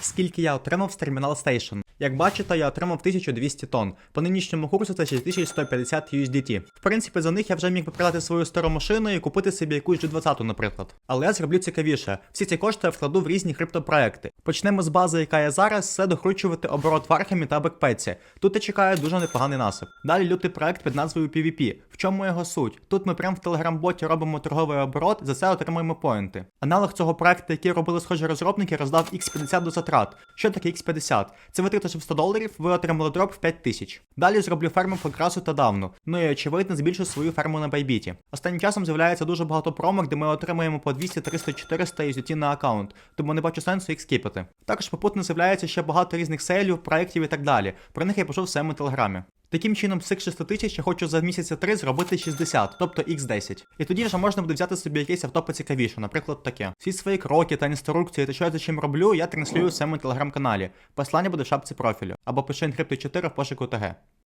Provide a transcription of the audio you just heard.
Скільки я отримав з Terminal Station? Як бачите, я отримав 1200 тонн. По нинішньому курсу це 6150 USDT. В принципі, за них я вже міг би продати свою стару машину і купити собі якусь G20, наприклад. Але я зроблю цікавіше. Всі ці кошти я вкладу в різні криптопроекти. Почнемо з бази, яка є зараз, це докручувати оборот в Архамі та Бекпеці. Тут я чекаю дуже непоганий насип. Далі лютий проект під назвою PvP. В чому його суть? Тут ми прямо в телеграм-боті робимо торговий оборот, за це отримуємо поінти. Аналог цього проекту, який робили схожі розробники, роздав X50 до затрат. Що таке X50? Це витративши в 100 доларів, ви отримали дроп в 5 тисяч. Далі зроблю ферму по красу та давну. Ну і очевидно збільшу свою ферму на байбіті. Останнім часом з'являється дуже багато промок, де ми отримуємо по 200, 300, 400 USDT на аккаунт, тому не бачу сенсу їх скіпати. Також попутно з'являється ще багато різних сейлів, проєктів і так далі. Про них я пишу в своєму телеграмі. Таким чином, з цих 6 тисяч я хочу за місяця 3 зробити 60, тобто x10. І тоді вже можна буде взяти собі якесь авто поцікавіше, наприклад, таке. Всі свої кроки та інструкції та що я за чим роблю, я транслюю в своєму телеграм-каналі. Послання буде в шапці профілю. Або пиши Encrypted 4 в пошуку ТГ.